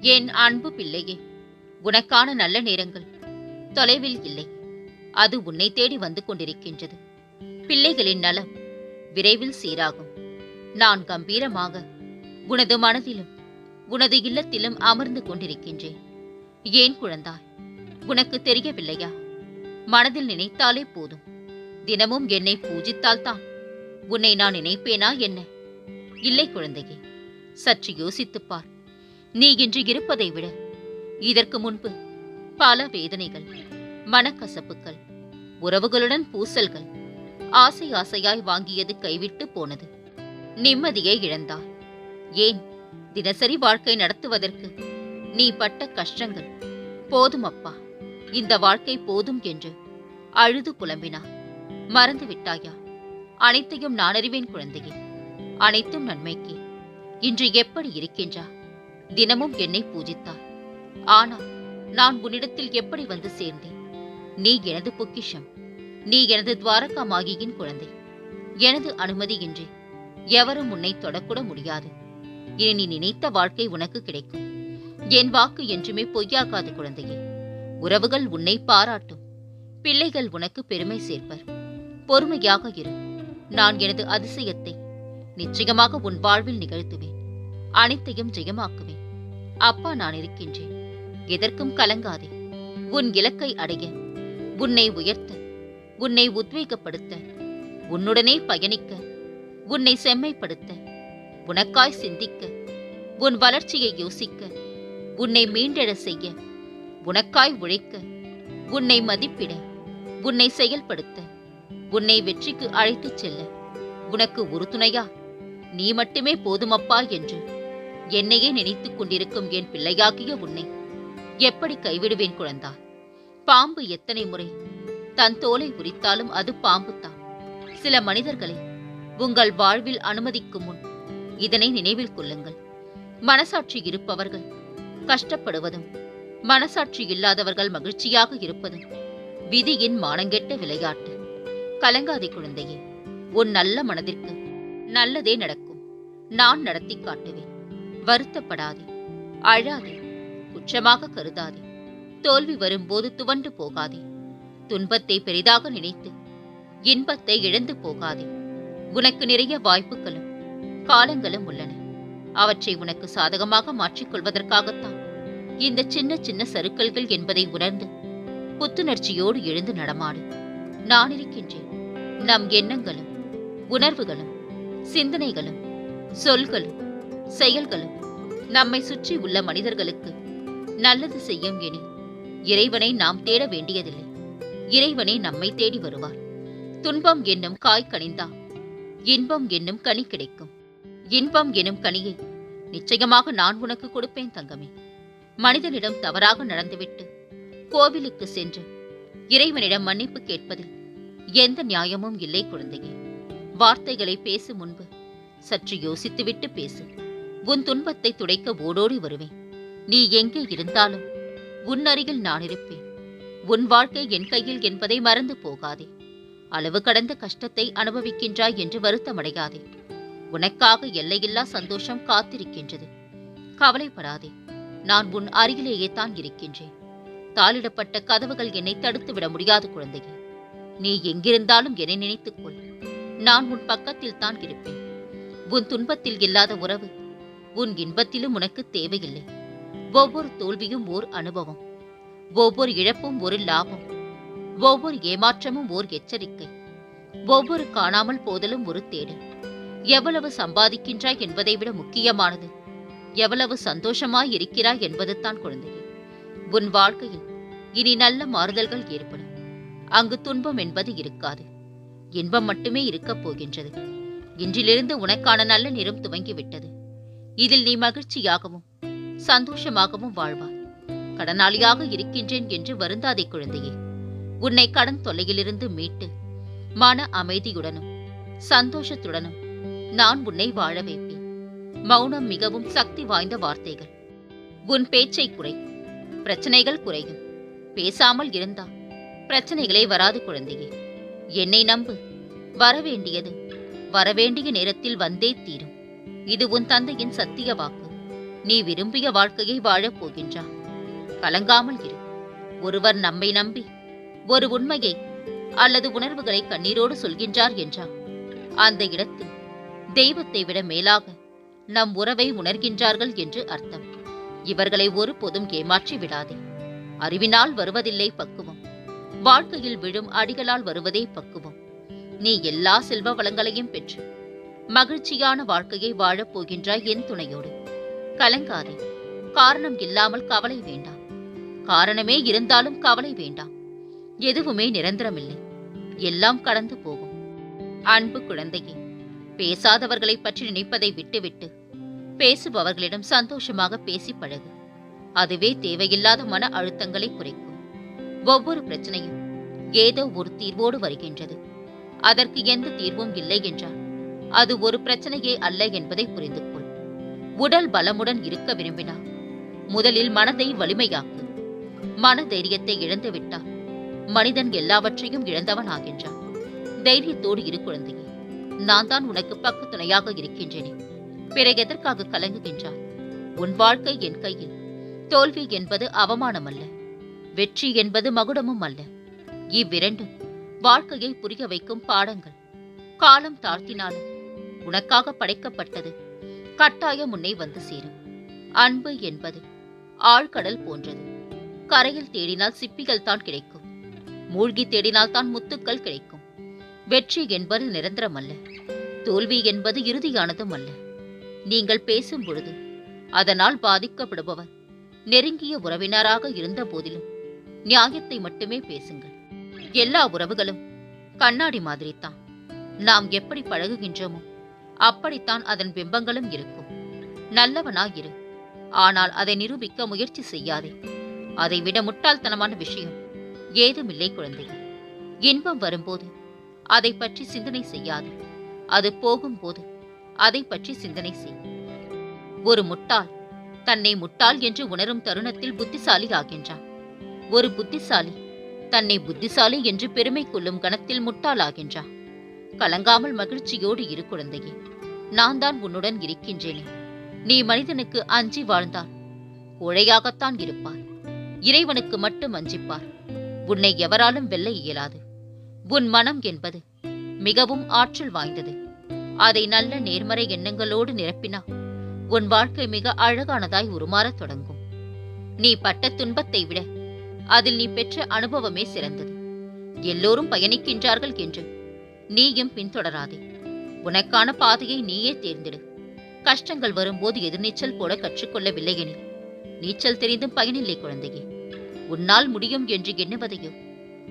என் அன்பு பிள்ளையே உனக்கான நல்ல நேரங்கள் தொலைவில் இல்லை. அது உன்னை தேடி வந்து கொண்டிருக்கின்றது. பிள்ளைகளின் நலம் விரைவில் சீராகும். நான் கம்பீரமாக உனது மனதிலும் உனது இல்லத்திலும் அமர்ந்து கொண்டிருக்கின்றேன். ஏன் குழந்தாய் உனக்கு தெரியவில்லையா? மனதில் நினைத்தாலே போதும். தினமும் என்னை பூஜித்தால்தான் உன்னை நான் நினைப்பேனா என்ன? இல்லை குழந்தையே சற்று யோசித்துப் பார். நீ இன்று இருப்பதை விட. இதற்கு முன்பு பல வேதனைகள் மனக்கசப்புகள் உறவுகளுடன் பூசல்கள் ஆசை ஆசையாய் வாங்கியது கைவிட்டு போனது. நிம்மதியை இழந்தாய். ஏன் தினசரி வாழ்க்கை நடத்துவதற்கு நீ பட்ட கஷ்டங்கள்? போதும் அப்பா இந்த வாழ்க்கை போதும் என்று அழுது புலம்பினார் மறந்து விட்டாயா? அனைத்தையும் நான் அறிவேன் குழந்தையே. அனைத்தும் நன்மைக்கு. இன்று எப்படி இருக்கின்றா? தினமும் என்னை பூஜித்தாய் ஆனால் நான் உன்னிடத்தில் எப்படி வந்து சேர்ந்தேன்? நீ எனது பொக்கிஷம். நீ எனது துவாரகா மாகியின் குழந்தை. எனது அனுமதியின்றி எவரும் உன்னை தொடக்கூட முடியாது. இனி நீ நினைத்த வாழ்க்கை உனக்கு கிடைக்கும். என் வாக்கு என்றுமே பொய்யாகாது குழந்தையே. உறவுகள் உன்னை பாராட்டும். பிள்ளைகள் உனக்கு பெருமை சேர்ப்பர். பொறுமையாக இரு. நான் எனது அதிசயத்தை நிச்சயமாக உன் வாழ்வில் நிகழ்த்துவேன். அனைத்தையும் ஜெயமாக்குவேன். அப்பா நான் இருக்கின்றேன். எதற்கும் கலங்காதே. உன் இலக்கை அடைய. உன்னை உயர்த்த. உன்னை உத்வேகப்படுத்த. உன்னுடனே பயணிக்க. உன்னை செம்மைப்படுத்த. உனக்காய் சிந்திக்க. உன் வளர்ச்சியை யோசிக்க. உன்னை மீண்டெழ செய்ய. உனக்காய் உழைக்க. உன்னை மதிப்பிட. உன்னை செயல்படுத்த. உன்னை வெற்றிக்கு அழைத்துச் செல்ல. உனக்கு உறுதுணையா? நீ மட்டுமே போதுமப்பா என்று என்னையே நினைத்துக் கொண்டிருக்கும் என் பிள்ளையாகிய உன்னை. எப்படி கைவிடுவேன் குழந்தா? பாம்பு எத்தனை முறை? தன் தோலை உரித்தாலும் அது பாம்புத்தான் சில மனிதர்களை உங்கள் வாழ்வில் அனுமதிக்கும் முன் இதனை நினைவில் கொள்ளுங்கள். மனசாட்சி இருப்பவர்கள் கஷ்டப்படுவதும் மனசாட்சி இல்லாதவர்கள் மகிழ்ச்சியாக இருப்பதும் விதியின் மானங்கெட்ட விளையாட்டு. கலங்காதே குழந்தையே உன் நல்ல மனதிற்கு நல்லதே நடக்கும். நான் நடத்தி காட்டுவேன். வருத்தப்படாதே. அழாதே. குற்றமாக கருதாதே. தோல்வி வரும்போது துவண்டு போகாதே. துன்பத்தை பெரிதாக நினைத்து இன்பத்தை இழந்து போகாதே. உனக்கு நிறைய வாய்ப்புகளும் காலங்களும் உள்ளன. அவற்றை உனக்கு சாதகமாக மாற்றிக்கொள்வதற்காகத்தான் இந்த சின்ன சின்ன சறுக்கல்கள் என்பதை உணர்ந்து புத்துணர்ச்சியோடு எழுந்து நடமாடு. நான் இருக்கின்றேன். நம் எண்ணங்களும் உணர்வுகளும் சிந்தனைகளும் சொல்களும் செயல்களும் நம்மை சுற்றி உள்ள மனிதர்களுக்கு நல்லது செய்யும் எனில் இறைவனை நாம் தேட வேண்டியதில்லை. இறைவனே நம்மை தேடி வருவார். துன்பம் என்னும் காய் கனிந்தா இன்பம் என்னும் கனி கிடைக்கும். இன்பம் எனும் கனியை நிச்சயமாக நான் உனக்கு கொடுப்பேன் தங்கமே. மனிதனிடம் தவறாக நடந்துவிட்டு கோவிலுக்கு சென்று இறைவனிடம் மன்னிப்பு கேட்பதில் எந்த நியாயமும் இல்லை குழந்தையே. வார்த்தைகளை பேசும் முன்பு சற்று யோசித்துவிட்டு பேசு. உன் துன்பத்தை துடைக்க ஓடோடி வருவேன். நீ எங்கே இருந்தாலும் உன் அருகில் நான் இருப்பேன். உன் வாழ்க்கை என் கையில் என்பதை மறந்து போகாதே. அளவு கடந்த கஷ்டத்தை அனுபவிக்கின்றாய் என்று வருத்தமடையாதே. உனக்காக எல்லையில்லா சந்தோஷம் காத்திருக்கின்றது. கவலைப்படாதே. நான் உன் அருகிலேயே தான் இருக்கின்றேன். தாளிடப்பட்ட கதவுகள் என்னை தடுத்து விட முடியாது குழந்தையே. நீ எங்கிருந்தாலும் என்னை நினைத்துக்கொள். நான் உன் பக்கத்தில் தான் இருப்பேன். உன் துன்பத்தில் இல்லாத உறவு உன் இன்பத்திலும் உனக்கு தேவையில்லை. ஒவ்வொரு தோல்வியும் ஓர் அனுபவம். ஒவ்வொரு இழப்பும் ஒரு லாபம். ஒவ்வொரு ஏமாற்றமும் ஓர் எச்சரிக்கை. ஒவ்வொரு காணாமல் போதலும் ஒரு தேடல். எவ்வளவு சம்பாதிக்கின்றாய் என்பதை விட முக்கியமானது. எவ்வளவு சந்தோஷமாய் இருக்கிறாய் என்பதுதான் குழந்தையே உன் வாழ்க்கையில் இனி நல்ல மாறுதல்கள் ஏற்படும். அங்கு துன்பம் என்பது இருக்காது. இன்பம் மட்டுமே இருக்கப் போகின்றது. இன்றிலிருந்து உனக்கான நல்ல நிறம் துவங்கிவிட்டது. இதில் நீ மகிழ்ச்சியாகவும் சந்தோஷமாகவும் வாழ்வாய். கடனாளியாக இருக்கின்றேன் என்று வருந்தாதே குழந்தையே. உன்னை கடன் தொல்லையிலிருந்து மீட்டு மன அமைதியுடனும் சந்தோஷத்துடனும் நான் உன்னை வாழ வைப்பேன். மௌனம் மிகவும் சக்தி வாய்ந்த வார்த்தைகள். உன் பேச்சை குறை பிரச்சனைகள் குறையும். பேசாமல் இருந்தா பிரச்சனைகளே வராது குழந்தையே. என்னை நம்பு வரவேண்டியது வரவேண்டிய நேரத்தில் வந்தே தீரும். இது உன் தந்தையின் சத்திய வாக்கு. நீ விரும்பிய வாழ்க்கையை வாழப் போகின்றாய் கலங்காமல் இரு. ஒருவர் நம்மை நம்பி ஒரு உண்மையை அல்லது உணர்வுகளை கண்ணீரோடு சொல்கின்றார் என்றார். அந்த இடத்தில் தெய்வத்தை விட மேலாக நம் உறவை உணர்கின்றார்கள் என்று அர்த்தம். இவர்களை ஒருபோதும் ஏமாற்றி விடாதே. அறிவினால் வருவதில்லை பக்குவம். வாழ்க்கையில் விழும் அடிகளால் வருவதே பக்குவம். நீ எல்லா செல்வ வளங்களையும் பெற்று மகிழ்ச்சியான வாழ்க்கையை வாழப் போகின்றாய் என் துணையோடு. கலங்காதே. காரணம் இல்லாமல் கவலை வேண்டாம். காரணமே இருந்தாலும் கவலை வேண்டாம். எதுவுமே நிரந்தரமில்லை. எல்லாம் கடந்து போகும். அன்பு குழந்தையே பேசாதவர்களை பற்றி நினைப்பதை விட்டுவிட்டு பேசுபவர்களிடம் சந்தோஷமாக பேசி பழகு. அதுவே தேவையில்லாத மன அழுத்தங்களை குறைக்கும். ஒவ்வொரு பிரச்சனையும் ஏதோ ஒரு தீர்வோடு வருகின்றது. அதற்கு எந்த தீர்வும் இல்லை என்றால் அது ஒரு பிரச்சனையே அல்ல என்பதை புரிந்து கொள் உடல் பலமுடன் இருக்க விரும்பினார் முதலில் மனதை வலிமையாக்கு. மன தைரியத்தை இழந்து விட்டார் மனிதன் எல்லாவற்றையும் இழந்தவன் ஆகின்றான் தைரியத்தோடு இரு குழந்தையே நான் தான் உனக்கு பக்கு துணையாக இருக்கின்றேனே. பிறகு எதற்காக கலங்குகின்றாய்? உன் வாழ்க்கை என் கையில். தோல்வி என்பது அவமானம் அல்ல வெற்றி என்பது மகுடமும் அல்ல. இவ்விரண்டும் வாழ்க்கையை புரிய வைக்கும் பாடங்கள். காலம் தாழ்த்தினாலும் உனக்காக படைக்கப்பட்டது. கட்டாயம் உன்னை வந்து சேரும். அன்பு என்பது ஆழ்கடல் போன்றது. கரையில் தேடினால் சிப்பிகள் தான் கிடைக்கும். மூழ்கி தேடினால் தான் முத்துக்கள் கிடைக்கும். வெற்றி என்பது நிரந்தரம் அல்ல தோல்வி என்பது இறுதியானதும் அல்ல. நீங்கள் பேசும் பொழுது அதனால் பாதிக்கப்படுபவர் நெருங்கிய உறவினராக இருந்த போதிலும் நியாயத்தை மட்டுமே பேசுங்கள். எல்லா உறவுகளும் கண்ணாடி மாதிரித்தான். நாம் எப்படி பழகுகின்றோமோ அப்படித்தான் அதன் பிம்பங்களும் இருக்கும். நல்லவனாயிரு. ஆனால் அதை நிரூபிக்க முயற்சி செய்யாதே. அதை விட முட்டாள்தனமான விஷயம் ஏதுமில்லை குழந்தை. இன்பம் வரும்போது அதை பற்றி சிந்தனை செய்யாது. அது போகும்போது அதை பற்றி சிந்தனை செய். ஒரு முட்டாள் தன்னை முட்டாள் என்று உணரும் தருணத்தில் புத்திசாலி ஆகின்றான். ஒரு புத்திசாலி தன்னை புத்திசாலி என்று பெருமை கொள்ளும் கணத்தில் முட்டாளாகின்றான் கலங்காமல் மகிழ்ச்சியோடு இரு குழந்தையே. நான் தான் உன்னுடன் இருக்கின்றேனே. நீ மனிதனுக்கு அஞ்சி வாழ்ந்தால் கோழையாகத்தான் இருப்பார் இறைவனுக்கு மட்டும் அஞ்சிப்பார். உன்னை எவராலும் வெல்ல இயலாது. உன் மனம் என்பது மிகவும் ஆற்றல் வாய்ந்தது. அதை நல்ல நேர்மறை எண்ணங்களோடு நிரப்பினா உன் வாழ்க்கை மிக அழகானதாய் உருமாறத் தொடங்கும். நீ பட்ட துன்பத்தை விட அதில் நீ பெற்ற அனுபவமே சிறந்தது. எல்லோரும் பயணிக்கின்றார்கள் என்று நீயும் பின்தொடராதே. உனக்கான பாதையை நீயே தேர்ந்தெடு. கஷ்டங்கள் வரும்போது எதிர்நீச்சல் போட கற்றுக்கொள்ளவில்லை எனில் நீச்சல் தெரிந்தும் பயனில்லை குழந்தையே. உன்னால் முடியும் என்று எண்ணுவதையோ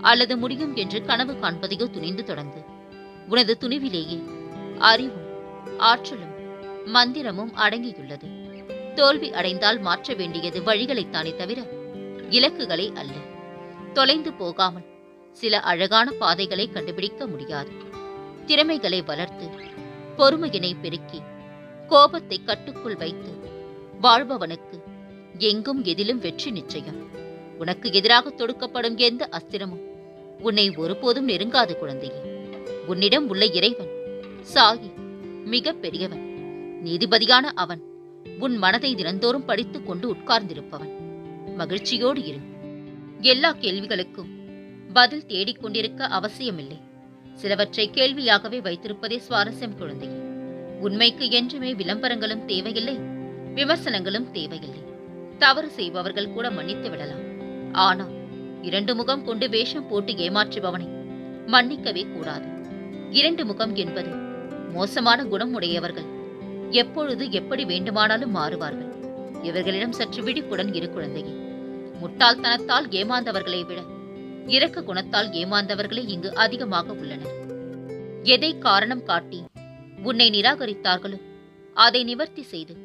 அல்லது முடியும் என்று கனவு காண்பதையோ துணிந்து தொடங்கு. உனது துணிவிலேயே அறிவும் ஆற்றலும் மந்திரமும் அடங்கியுள்ளது. தோல்வி அடைந்தால் மாற்ற வேண்டியது வழிகளைத்தானே தவிர இலக்குகளை அல்ல. தொலைந்து போகாமல் சில அழகான பாதைகளை கண்டுபிடிக்க முடியாது. திறமைகளை வளர்த்து பொறுமையினை பெருக்கி கோபத்தை கட்டுக்குள் வைத்து வாழ்பவனுக்கு எங்கும் எதிலும் வெற்றி நிச்சயம். உனக்கு எதிராக தொடுக்கப்படும் எந்த அஸ்திரமும் உன்னை ஒருபோதும் நெருங்காது குழந்தையே. உன்னிடம் உள்ள இறைவன் சாகி மிக பெரியவன் நீதிபதியான அவன் உன் மனதை தினந்தோறும் படித்துக் கொண்டு உட்கார்ந்திருப்பவன். மகிழ்ச்சியோடு இரு. எல்லா கேள்விகளுக்கும் பதில் தேடிக்கொண்டிருக்க அவசியமில்லை. சிலவற்றை கேள்வியாகவே வைத்திருப்பதே சுவாரஸ்யம் குழந்தை. உண்மைக்கு என்றுமே விளம்பரங்களும் தேவையில்லை விமர்சனங்களும் தேவையில்லை. தவறு செய்பவர்கள் கூட மன்னித்து விடலாம். ஆனால் இரண்டு முகம் கொண்டு வேஷம் போட்டு ஏமாற்றுபவனை மன்னிக்கவே கூடாது. இரண்டு முகம் என்பது மோசமான குணம் உடையவர்கள் எப்பொழுது எப்படி வேண்டுமானாலும் மாறுவார்கள். இவர்களிடம் சற்று விழிப்புடன் இரு குழந்தையே. முட்டாள்தனத்தால் ஏமாந்தவர்களை விட இரக்க குணத்தால் ஏமாந்தவர்களே இங்கு அதிகமாக உள்ளனர். எதை காரணம் காட்டி உன்னை நிராகரித்தார்களோ அதை நிவர்த்தி செய்து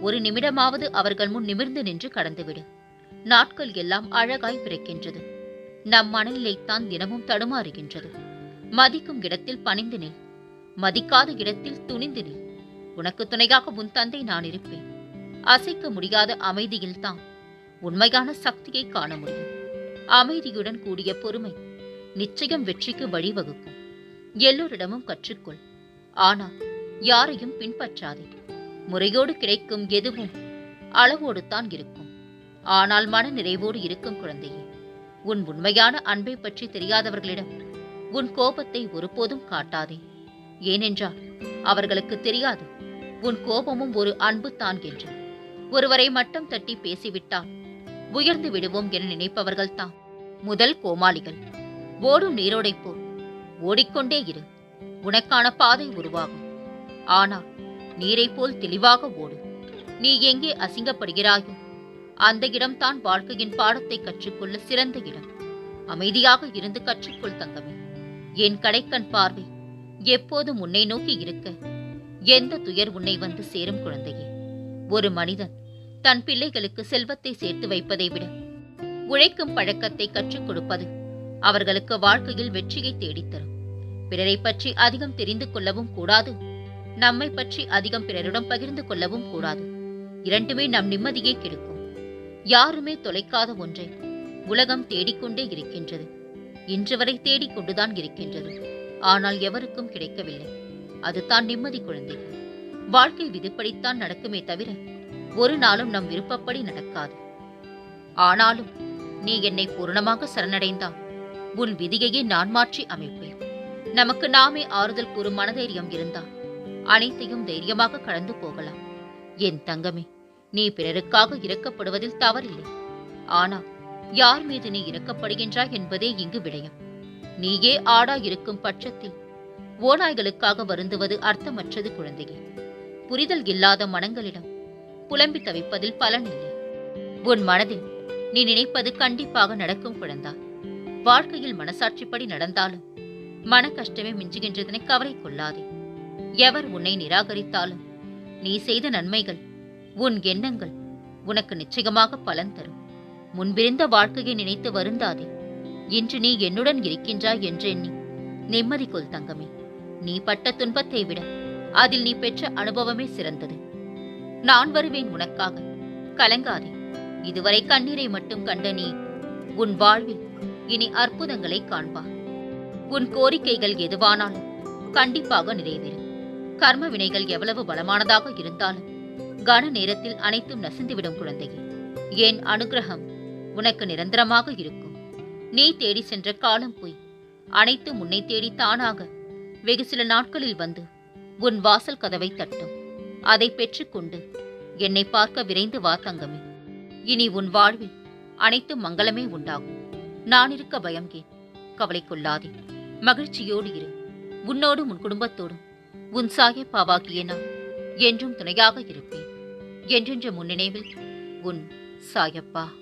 ஒரு நிமிடமாவது அவர்கள் முன் நிமிர்ந்து நின்று கடந்துவிடு. நாட்கள் எல்லாம் அழகாய் பிறக்கின்றது. நம் மனநிலைத்தான் தினமும் தடுமாறுகின்றது. மதிக்கும் இடத்தில் பணிந்து நில். மதிக்காத இடத்தில் துணிந்து நில். உனக்கு துணையாக உன் தந்தை நான் இருப்பேன். அசைக்க முடியாத அமைதியில்தான் உண்மையான சக்தியை காண முடியும். அமைதியுடன் கூடிய பொறுமை நிச்சயம் வெற்றிக்கு வழிவகுக்கும். எல்லோரிடமும் கற்றுக்கொள். ஆனால் யாரையும் பின்பற்றாதே. முறையோடு கிடைக்கும் எதுவும் அளவோடு தான் இருக்கும். ஆனால் மன நிறைவோடு இருக்கும் குழந்தையே உன் உண்மையான அன்பை பற்றி தெரியாதவர்களிடம் உன் கோபத்தை ஒருபோதும் காட்டாதே. ஏனென்றால் அவர்களுக்கு தெரியாது உன் கோபமும் ஒரு அன்பு தான் என்று. ஒருவரை மட்டம் தட்டி பேசிவிட்டால் உயர்ந்து விடுவோம் என நினைப்பவர்கள் தான் முதல் கோமாளிகள். ஓடும் நீரோடைப் போல் ஓடிக்கொண்டே இரு. உனக்கான பாதை உருவாகும். ஆனால் நீரைப் போல் தெளிவாக ஓடு. நீ எங்கே அசிங்கப்படுகிறாயோ அந்த இடம்தான் வாழ்க்கையின் பாடத்தை கற்றுக்கொள்ள சிறந்த இடம். அமைதியாக இருந்து கற்றுக்கொள் தங்கமே. என் கடைக்கண் பார்வை எப்போதும் உன்னை நோக்கி இருக்க? எந்த துயர் உன்னை வந்து சேரும் குழந்தையே? ஒரு மனிதன் தன் பிள்ளைகளுக்கு செல்வத்தை சேர்த்து வைப்பதை விட உழைக்கும் பழக்கத்தை கற்றுக் கொடுப்பது அவர்களுக்கு வாழ்க்கையில் வெற்றியை தேடித்தரும். பிறரை பற்றி அதிகம் தெரிந்து கொள்ளவும் கூடாது. நம்மை பற்றி அதிகம் பிறரிடம் பகிர்ந்து கொள்ளவும் கூடாது. இரண்டுமே நம் நிம்மதியை கெடுக்கும். யாருமே தொலைக்காத ஒன்றை. உலகம் தேடிக்கொண்டே இருக்கின்றது. இன்று வரை தேடிக்கொண்டுதான் இருக்கின்றது. ஆனால் எவருக்கும் கிடைக்கவில்லை. அதுதான் நிம்மதி குழந்தை. வாழ்க்கை விதிப்படித்தான் நடக்குமே தவிர ஒரு நாளும் நம் விருப்பப்படி நடக்காது. ஆனாலும் நீ என்னை பூரணமாக சரணடைந்தால் உன் விதியையே நான் மாற்றி அமைப்பேன். நமக்கு நாமே ஆறுதல் கூறும் மனதைரியம் இருந்தால் அனைத்தையும் தைரியமாக கடந்து போகலாம். என் தங்கமே நீ பிறருக்காக இறக்கப்படுவதில் தவறில்லை. ஆனால் யார் மீது நீ இறக்கப்படுகின்றாய் என்பதே இங்கு விடயம். நீயே ஆடா இருக்கும் பட்சத்தில் ஓநாய்களுக்காக வருந்துவது அர்த்தமற்றது குழந்தையே. புரிதல் இல்லாத மனங்களிடம் புலம்பி தவிப்பதில் பலனில்லை உன் மனதில் நீ நினைப்பது கண்டிப்பாக நடக்கும் குழந்தா. வாழ்க்கையில் மனசாட்சிப்படி நடந்தாலும் மன கஷ்டமே மிஞ்சுகின்றதனை கவலை கொள்ளாதே. எவர் உன்னை நிராகரித்தாலும் நீ செய்த நன்மைகள் உன் எண்ணங்கள் உனக்கு நிச்சயமாக பலன் தரும். முன்பிருந்த வாழ்க்கையை நினைத்து வருந்தாதே. இன்று நீ என்னுடன் இருக்கின்றாய் என்றெண்ணி நிம்மதி கொள் தங்கமே. நீ பட்ட துன்பத்தை விட அதில் நீ பெற்ற அனுபவமே சிறந்தது. நான் வருவேன் உனக்காக. கலங்காதே. இதுவரை கண்ணீரை மட்டும் கண்ட நீ உன் வாழ்வில் இனி அற்புதங்களை காண்பார் உன் கோரிக்கைகள் எதுவானாலும் கண்டிப்பாக நிறைவேறும் கர்ம வினைகள் எவ்வளவு பலமானதாக இருந்தாலும் கன நேரத்தில் அனைத்தும் நசிந்துவிடும் குழந்தையே. என் அனுகிரகம் உனக்கு நிரந்தரமாக இருக்கும். நீ தேடி சென்ற காலம் போய் அனைத்தும் உன்னை தேடி தானாக வெகு சில நாட்களில் வந்து உன் வாசல் கதவை தட்டும். அதை பெற்றுக்கொண்டு என்னை பார்க்க விரைந்து வா தங்கமே. இனி உன் வாழ்வில் அனைத்து மங்களமே உண்டாகும். நான் இருக்க பயம் ஏன் கவலை கொள்ளாதே. மகிழ்ச்சியோடு இரு. உன்னோடும் உன் குடும்பத்தோடும். உன் சாயப்பாவாகிய நான் என்றும் துணையாக இருப்பேன். என்றென்ற முன்னினைவில் உன் சாயப்பா.